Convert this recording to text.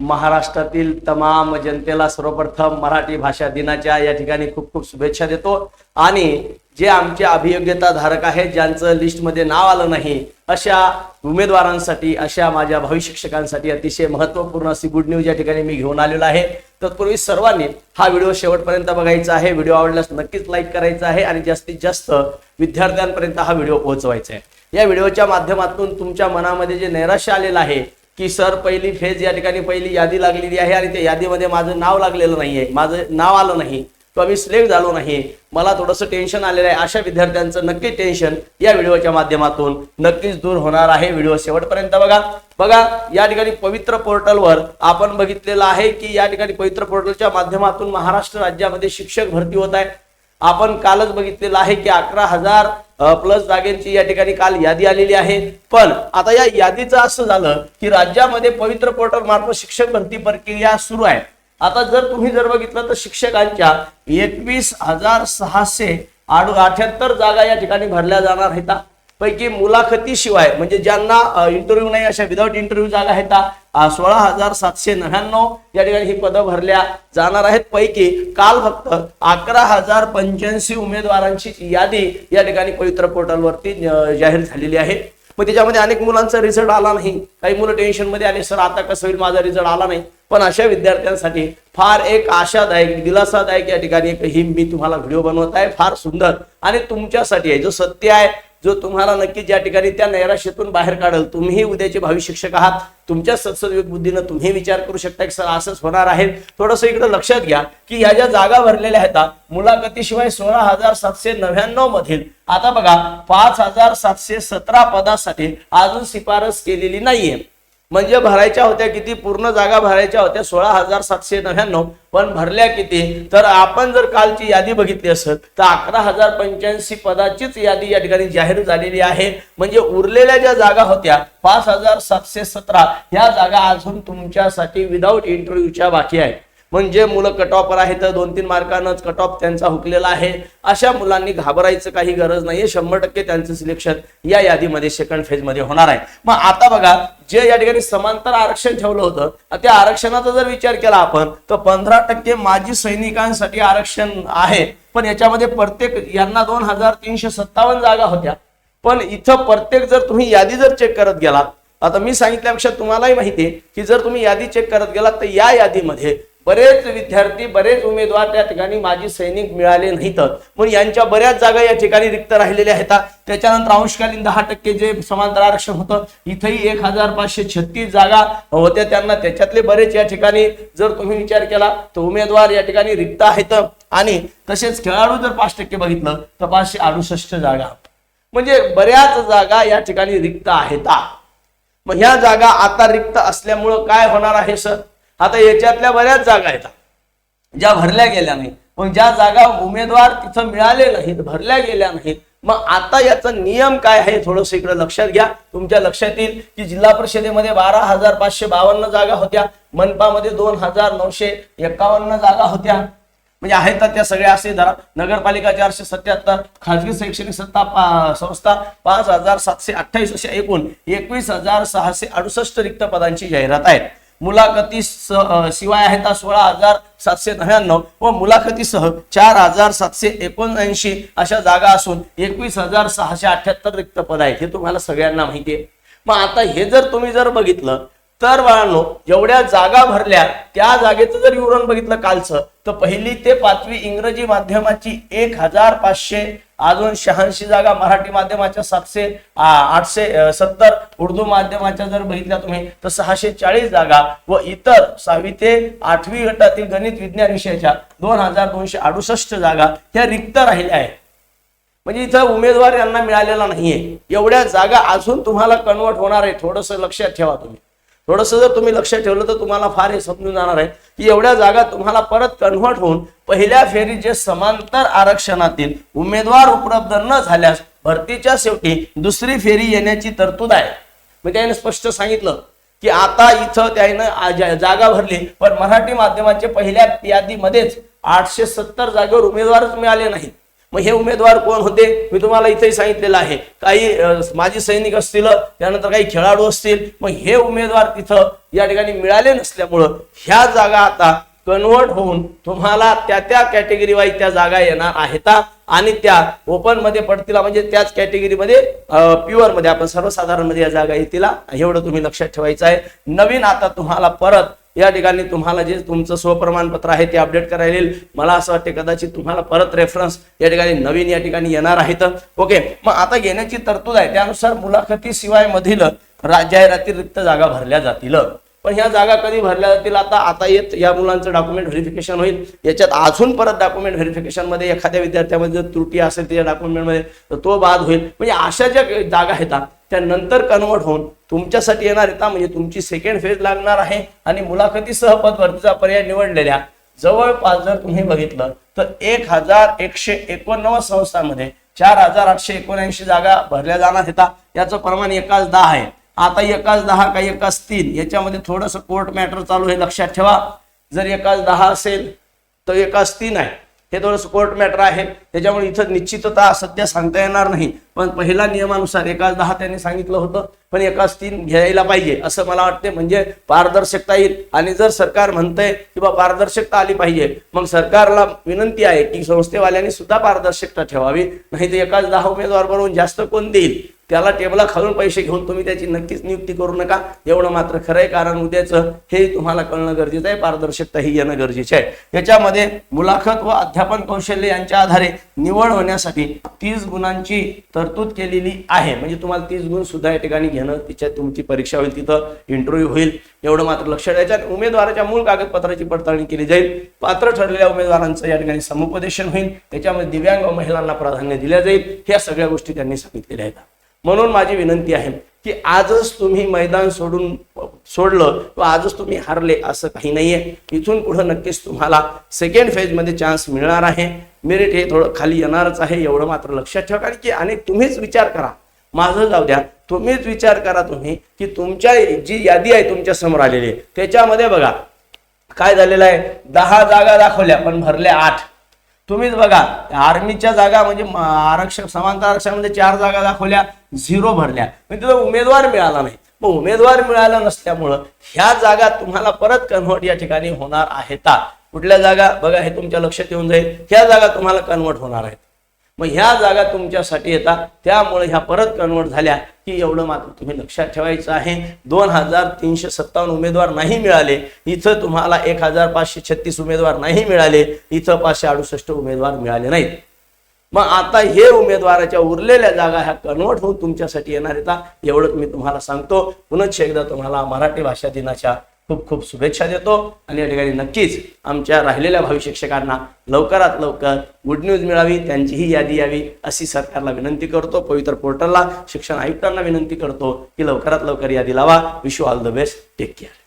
महाराष्ट्रातील तमाम जनतेला सर्वप्रथम मराठी भाषा दिनाच्या या ठिकाणी खूप खूप शुभेच्छा देतो. आणि जे आमचे अभियोग्यता धारक आहेत ज्यांचं लिस्टमध्ये नाव आलं नाही अशा उमेदवारांसाठी अशा माझ्या भावी शिक्षकांसाठी अतिशय महत्त्वपूर्ण अशी गुड न्यूज या ठिकाणी मी घेऊन आलेलो आहे. तत्पूर्वी सर्वांनी हा व्हिडिओ शेवटपर्यंत बघायचा आहे. व्हिडिओ आवडल्यास नक्कीच लाईक करायचा आहे आणि जास्तीत जास्त विद्यार्थ्यांपर्यंत हा व्हिडिओ पोहोचवायचा आहे. या व्हिडिओच्या माध्यमातून तुमच्या मनामध्ये जे नैराश्य आलेलं आहे की सर पहिली फेज या ठिकाणी पहिली यादी लागलेली आहे आणि त्या यादीमध्ये माझं नाव लागलेलं नाहीये. माझं नाव आलं नाही. किंवा मी सिलेक्ट झालो नाही. मला थोडंसं टेन्शन आलेलं आहे. अशा विद्यार्थ्यांचं नक्की टेन्शन या व्हिडिओच्या माध्यमातून नक्कीच दूर होणार आहे. व्हिडिओ शेवटपर्यंत बघा. बघा या ठिकाणी पवित्र पोर्टलवर आपण बघितलेलं आहे की या ठिकाणी पवित्र पोर्टलच्या माध्यमातून महाराष्ट्र राज्यामध्ये शिक्षक भरती होत आहे. आपण कालच बघितलेलं आहे की अकरा हजार प्लस जागेंची या ठिकाणी काल यादी आलेली आहे. पण आता या यादीचं असं झालं की राज्यामध्ये पवित्र पोर्टल मार्फत शिक्षक भरती प्रक्रिया सुरू आहे. आता जर तुम्ही जर बघितलं तर शिक्षकांच्या एकवीस हजार सहाशे आठ अठ्याहत्तर जागा या ठिकाणी भरल्या जाणार आहेत. पैकी मुलाखतीशिवाय म्हणजे ज्यांना इंटरव्ह्यू नाही अशा विदाऊट इंटरव्ह्यू जागा आहेत. सोळा हजार सातशे नव्याण्णव या ठिकाणी ही पदं भरल्या जाणार आहेत. पैकी काल फक्त अकरा हजार पंच्याऐंशी उमेदवारांची यादी या ठिकाणी पवित्र पोर्टलवरती जाहीर झालेली आहे. मग त्याच्यामध्ये अनेक मुलांचा रिझल्ट आला नाही. काही मुलं टेन्शनमध्ये आले सर आता कसं होईल? माझा रिझल्ट आला नाही. पण अशा विद्यार्थ्यांसाठी फार एक आशादायक दिलासादायक या ठिकाणी एक ही मी तुम्हाला व्हिडिओ बनवत आहे. फार सुंदर. आणि तुमच्यासाठी आहे जो सत्य आहे जो तुम्हाला नक्की ज्या ठिकाणी त्या नैराश्यातून बाहेर काढल तुम्ही उद्याचे भावी शिक्षक आहात. तुमच्या सत्सद बुद्धीनं तुम्ही विचार करू शकता की सर असंच होणार आहे. थोडंसं इकडे लक्षात घ्या की या ज्या जागा भरलेल्या आहेत मुलाखतीशिवाय सोळा हजार सातशे नव्याण्णव मधील आता बघा पाच हजार सातशे सतरा पदासाठी अजून शिफारस केलेली नाहीये. म्हणजे भरायच्या होत्या किती? पूर्ण जागा भरायच्या होत्या सोळा हजार सातशे नव्याण्णव. पण भरल्या किती? तर आपण जर कालची यादी बघितली असेल तर अकरा हजार पंच्याऐंशी पदाचीच यादी या ठिकाणी जाहीर झालेली आहे. म्हणजे उरलेल्या ज्या जागा होत्या पाच हजार सातशे सतरा ह्या जागा अजून तुमच्यासाठी विदाऊट इंटरव्ह्यूच्या बाकी आहेत. म्हणजे मुलं कट ऑफर आहेत दोन तीन मार्कानंच कट ऑफ त्यांचा हुकलेला आहे. अशा मुलांनी घाबरायचं काही गरज नाहीये. शंभर टक्के त्यांचं सिलेक्शन या यादीमध्ये सेकंड फेजमध्ये होणार आहे. मग आता बघा जे या ठिकाणी समांतर आरक्षण ठेवलं होतं त्या आरक्षणाचा जर विचार केला आपण तर पंधरा टक्के माजी सैनिकांसाठी आरक्षण आहे. पण याच्यामध्ये प्रत्येक यांना दोन हजार तीनशे सत्तावन्न जागा होत्या. पण इथं प्रत्येक जर तुम्ही यादी जर चेक करत गेलात आता मी सांगितल्यापेक्षा तुम्हालाही माहिती आहे की जर तुम्ही यादी चेक करत गेलात तर या यादीमध्ये बरेच विद्यार्थी बरेच उमेदवार त्या ठिकाणी माजी सैनिक मिळाले नाहीत. म्हणून यांच्या बऱ्याच जागा या ठिकाणी रिक्त राहिलेल्या आहेत. त्याच्यानंतर अंशकालीन दहा टक्के जे समांतर आरक्षण होतं इथंही एक हजार पाचशे छत्तीस जागा होत्या त्यांना. त्याच्यातले बरेच या ठिकाणी जर तुम्ही विचार केला तर उमेदवार या ठिकाणी रिक्त आहेत. आणि तसेच खेळाडू जर पाच टक्के बघितलं तर पाचशे अडुसष्ट जागा. म्हणजे बऱ्याच जागा या ठिकाणी रिक्त आहेत. मग ह्या जागा आता रिक्त असल्यामुळं काय होणार आहे सर? आता याच्यातल्या बऱ्याच जागा आहेत. ज्या भरल्या गेल्या नाही पण ज्या जागा उमेदवार तिथं मिळाले नाहीत भरल्या गेल्या नाहीत मग आता याचा नियम काय आहे? थोडंसं इकडे लक्षात घ्या. तुमच्या लक्षात येईल की जिल्हा परिषदेमध्ये बारा हजार पाचशे बावन्न जागा होत्या. मनपामध्ये दोन हजार नऊशे एकावन्न जागा होत्या. म्हणजे आहेत तर त्या सगळ्या असे धरा नगरपालिका चारशे सत्याहत्तर खाजगी शैक्षणिक सत्ता पा- संस्था पाच हजार सातशे अठ्ठावीस अशा एकूण एकवीस हजार सहाशे अडुसष्ट रिक्त पदांची जाहिरात आहे मुलाखती शिवाय आहेत सोळा हजार सातशे नव्याण्णव व मुलाखतीसह चार हजार सातशे एकोणऐंशी अशा जागा असून एकवीस हजार सहाशे अठ्याहत्तर रिक्त पद आहेत. हे तुम्हाला सगळ्यांना माहिती आहे. मग आता हे जर तुम्ही जर बघितलं तर बाळांनो जेवढ्या जागा भरल्या त्या जागेचं जर विवरण बघितलं कालचं तर पहिली ते पाचवी इंग्रजी माध्यमाची एक हजार पाचशे अजून शहाऐंशी जागा मराठी माध्यमाच्या सातशे आठशे सत्तर उर्दू माध्यमाच्या जर बघितल्या तुम्ही तर सहाशे चाळीस जागा व इतर सहावी ते आठवी गटातील गणित विज्ञान विषयाच्या दोन हजार दोनशे अडुसष्ट जागा ह्या रिक्त राहिल्या आहेत. म्हणजे इथं उमेदवार यांना मिळालेला नाहीये. एवढ्या जागा अजून तुम्हाला कन्वर्ट होणार आहे थोडंसं लक्षात ठेवा तुम्ही. थोडंसं जर तुम्ही लक्ष ठेवलं तर तुम्हाला फार हे समजून जाणार आहे की एवढ्या जागा तुम्हाला परत कन्व्हर्ट होऊन पहिल्या फेरीत जे समांतर आरक्षणातील उमेदवार उपलब्ध न झाल्यास भरतीच्या शेवटी दुसरी फेरी येण्याची तरतूद आहे. मग त्याने स्पष्ट सांगितलं की आता इथं त्यानं जागा भरली पण मराठी माध्यमाच्या पहिल्या यादीमध्येच आठशे सत्तर जागेवर उमेदवारच मिळाले नाहीत. मग हे उमेदवार कोण होते? मी तुम्हाला इथेही सांगितलेलं आहे. काही माजी सैनिक असतील त्यानंतर काही खेळाडू असतील मग हे उमेदवार तिथं या ठिकाणी मिळाले नसल्यामुळं ह्या जागा आता कन्वर्ट होऊन तुम्हाला त्या त्या कॅटेगरी वाईज त्या जागा येणार आहेत आणि त्या ओपनमध्ये पडतील म्हणजे त्याच कॅटेगरीमध्ये प्युअरमध्ये आपण सर्वसाधारणमध्ये या जागा येतील एवढं तुम्ही लक्षात ठेवायचं आहे. नवीन आता तुम्हाला परत या ठिकाणी तुम्हाला जे तुमचं स्वप्रमाणपत्र आहे ते अपडेट करायला येईल. मला असं वाटते कदाचित तुम्हाला परत रेफरन्स या ठिकाणी नवीन या ठिकाणी येणार आहेत. ओके मग आता घेण्याची तरतूद आहे. त्यानुसार मुलाखतीशिवाय मधील जाहिराती रिक्त जागा भरल्या जातील. पण ह्या जागा कधी भरल्या जातील आता? आता येत. या मुलांचं डॉक्युमेंट व्हेरिफिकेशन होईल. याच्यात अजून परत डॉक्युमेंट व्हेरिफिकेशनमध्ये एखाद्या विद्यार्थ्यामध्ये जर त्रुटी असेल त्याच्या डॉक्युमेंटमध्ये तर तो बाद होईल. म्हणजे अशा ज्या जागा आहेत त्या नंतर कन्वर्ट होऊन तुमच्यासाठी येणार येतात म्हणजे तुमची सेकंड फेज लागणार आहे. आणि मुलाखतीसह पद भरतीचा पर्याय निवडलेल्या जवळपास जर तुम्ही बघितलं तर एक हजार एकशे एकोणनव्वद संस्थांमध्ये चार हजार आठशे एकोणऐंशी जागा भरल्या जाणार आहेत. याचं प्रमाण एकाच दहा आहे. आता एकाच दहा का एकाच तीन याच्यामध्ये थोडंसं कोर्ट मॅटर चालू आहे लक्षात ठेवा. जर एकाच दहा असेल तर एकाच तीन आहे. हे थोडंसं कोर्ट मॅटर आहे. त्याच्यामुळे इथं निश्चितता सध्या सांगता येणार नाही. पण पहिल्या नियमानुसार एकाच दहा त्यांनी सांगितलं होतं पण एकाच तीन घ्यायला पाहिजे असं मला वाटते म्हणजे पारदर्शकता येईल. आणि जर सरकार म्हणतंय की बा पारदर्शकता आली पाहिजे मग सरकारला विनंती आहे की संस्थेवाल्यांनी सुद्धा पारदर्शकता ठेवावी. नाही तर एकाच दहा उमेदवार बनवून जास्त कोण देईल? त्याला टेबला खालून पैसे घेऊन तुम्ही त्याची नक्कीच नियुक्ती करू नका. एवढं मात्र खरं आहे कारण उद्याचं हे तुम्हाला कळणं गरजेचं आहे पारदर्शकता ही येणं गरजेचे आहे. याच्यामध्ये मुलाखत व अध्यापन कौशल्य यांच्या आधारे निवड होण्यासाठी तीस गुणांची तरतूद केलेली आहे. म्हणजे तुम्हाला तीस गुण सुद्धा या ठिकाणी घेणं तिच्यात तुमची परीक्षा होईल तिथं इंटरव्ह्यू होईल. एवढं मात्र लक्षात द्यायचं उमेदवाराच्या मूळ कागदपत्राची पडताळणी केली जाईल. पात्र ठरलेल्या उमेदवारांचं या ठिकाणी समुपदेशन होईल. त्याच्यामध्ये दिव्यांग महिलांना प्राधान्य दिल्या जाईल. ह्या सगळ्या गोष्टी त्यांनी सांगितलेल्या आहेत. म्हणून माझी विनंती आहे की आजच तुम्ही मैदान सोडून सोडलं किंवा आजच तुम्ही हारले असं काही नाहीये. इथून पुढे नक्कीच तुम्हाला सेकंड फेजमध्ये चान्स मिळणार आहे. मेरिट हे थोडं खाली येणारच आहे एवढं मात्र लक्षात ठेवा. कारण की अनेक तुम्हीच विचार करा. माझं जाऊ द्या. तुम्हीच विचार करा तुम्ही की तुमच्या जी यादी आहे तुमच्यासमोर आलेली त्याच्यामध्ये बघा काय झालेलं आहे? दहा जागा दाखवल्या पण भरल्या आठ. तुम्हीच बघा आर्मीच्या जागा म्हणजे आरक्षक समांतर आरक्षणामध्ये चार जागा दाखवल्या झिरो भरल्या. म्हणजे तिथं उमेदवार मिळाला नाही. मग उमेदवार मिळाला नसल्यामुळं ह्या जागा तुम्हाला परत कन्व्हर्ट या ठिकाणी होणार आहेत. कुठल्या जागा बघा हे तुमच्या लक्षात येऊन जाईल. ह्या जागा तुम्हाला कन्व्हर्ट होणार आहेत. मग ह्या जागा तुमच्यासाठी येतात. त्यामुळे ह्या परत कन्वर्ट झाल्या की एवढं मात्र तुम्ही लक्षात ठेवायचं आहे. दोन हजार तीनशे सत्तावन्न उमेदवार नाही मिळाले. इथं तुम्हाला एक हजार पाचशे छत्तीस उमेदवार नाही मिळाले. इथं पाचशे अडुसष्ट उमेदवार मिळाले नाहीत. मग आता हे उमेदवाराच्या उरलेल्या जागा ह्या कन्वर्ट होऊन तुमच्यासाठी येणार येतात एवढं मी तुम्हाला सांगतो. पुनश्च एकदा तुम्हाला मराठी भाषा दिनाच्या खूप खूप शुभेच्छा देतो. आणि या ठिकाणी नक्कीच आमच्या राहिलेल्या भावी शिक्षकांना लवकरात लवकर गुड न्यूज मिळावी त्यांचीही यादी यावी अशी सरकारला विनंती करतो. पवित्र पोर्टलला शिक्षण आयुक्तांना विनंती करतो की लवकरात लवकर यादी लावा. Wish all the best take care